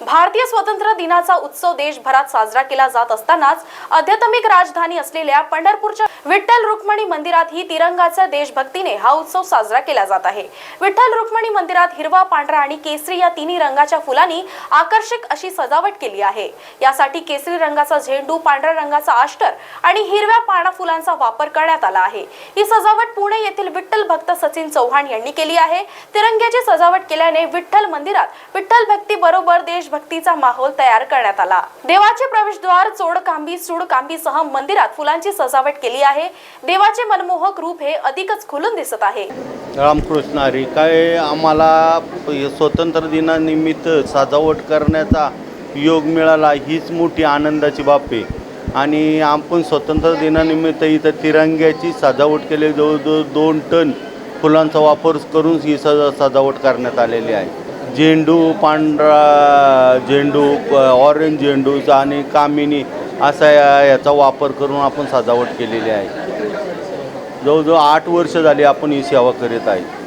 भारतीय स्वातंत्र्य दिनाचा उत्सव देशभरात साजरा केला जात असतानाच अध्यात्मिक राजधानी असलेल्या पंढरपूरच्या विठ्ठल रुक्मिणी मंदिरात ही तिरंगाच्या देशभक्तीने हा उत्सव साजरा केला जात आहे. विठ्ठल रुक्मिणी मंदिरात हिरवा पांढरा आणि केसरी या तिन्ही रंगाच्या फुलांनी आकर्षक अशी सजावट केली आहे. यासाठी केसरी रंगाचा झेंडू पांढऱ्या रंगाचा आष्टर आणि हिरव्या पाना फुलांचा वापर करण्यात आला आहे. ही सजावट पुणे येथील विठ्ठल भक्त सचिन चव्हाण यांनी केली आहे. तिरंग्याची सजावट केल्याने विठ्ठल मंदिरात विठ्ठल भक्ती बरोबर देशभक्तीचा माहोल तयार करण्यात आला. देवाचे प्रवेशद्वार चोडकांबी सूडकांबीसह मंदिरात फुलांची सजावट केली आहे. देवाचे मनमोहक रूप हे अधिकच खुलून दिसत आहे. रामकृष्ण हरी काय आम्हाला स्वतंत्र दिनानिमित्त सजावट करण्याचा योग मिळाला हीच मोठी आनंदाची बाब आहे. आणि आपण स्वतंत्र दिनानिमित्त इथं तिरंग्याची सजावट केली. जवळजवळ दोन टन फुलांचा वापर करून ही सजा सजावट करण्यात आलेली आहे. झेंडू पांढरा झेंडू ऑरेंज झेंडूचा आणि कामिनी असा या- याचा वापर करून आपण सजावट केलेली आहे. जवळजवळ आठ वर्ष झाली आपण ही सेवा करीत आहे.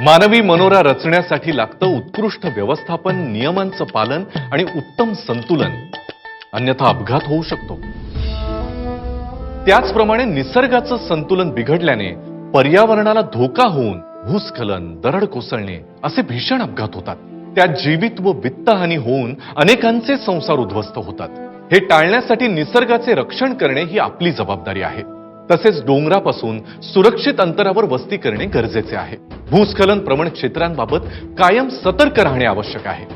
मानवी मनोरा रचण्यासाठी लागतं उत्कृष्ट व्यवस्थापन नियमांचं पालन आणि उत्तम संतुलन. अन्यथा अपघात होऊ शकतो. त्याचप्रमाणे निसर्गाचं संतुलन बिघडल्याने पर्यावरणाला धोका होऊन भूस्खलन दरड कोसळणे असे भीषण अपघात होतात. त्यात जीवित व वित्तहानी होऊन अनेकांचे संसार उद्ध्वस्त होतात. हे टाळण्यासाठी निसर्गाचे रक्षण करणे ही आपली जबाबदारी आहे. तसेच डोंगरापासून सुरक्षित अंतरावर वस्ती करणे गरजेचे आहे. भूस्खलन प्रवण क्षेत्रांबाबत कायम सतर्क राहणे आवश्यक आहे.